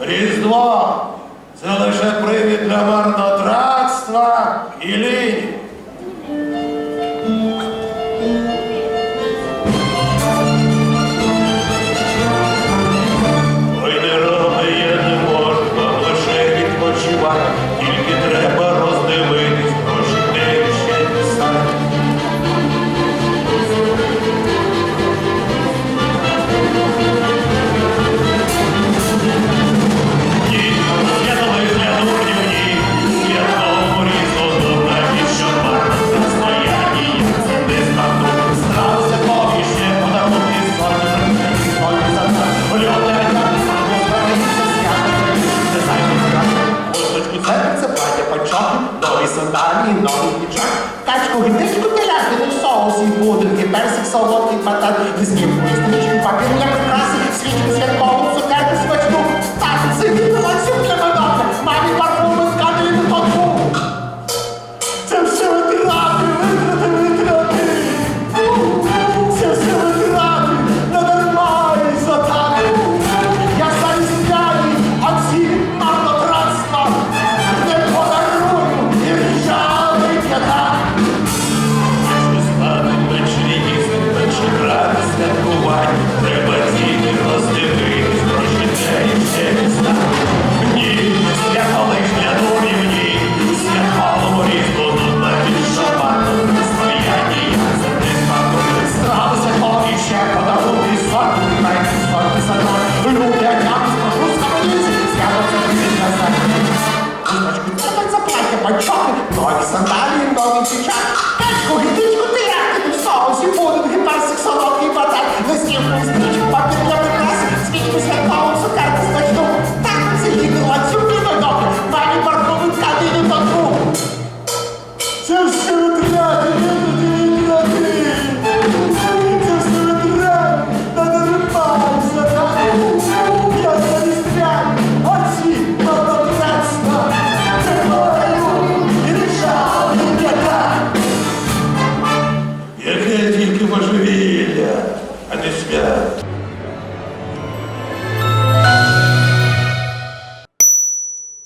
Різдво це лише привід для марнотратства і лінь. сандалі, новий піджак, качку гнизку телятину в ну, соусі, пудрики, персик, солодкий батат, візьмів поїздничок. мачок, ноги сандалії, ноги печать, печку, гидить. Це тільки а не свят.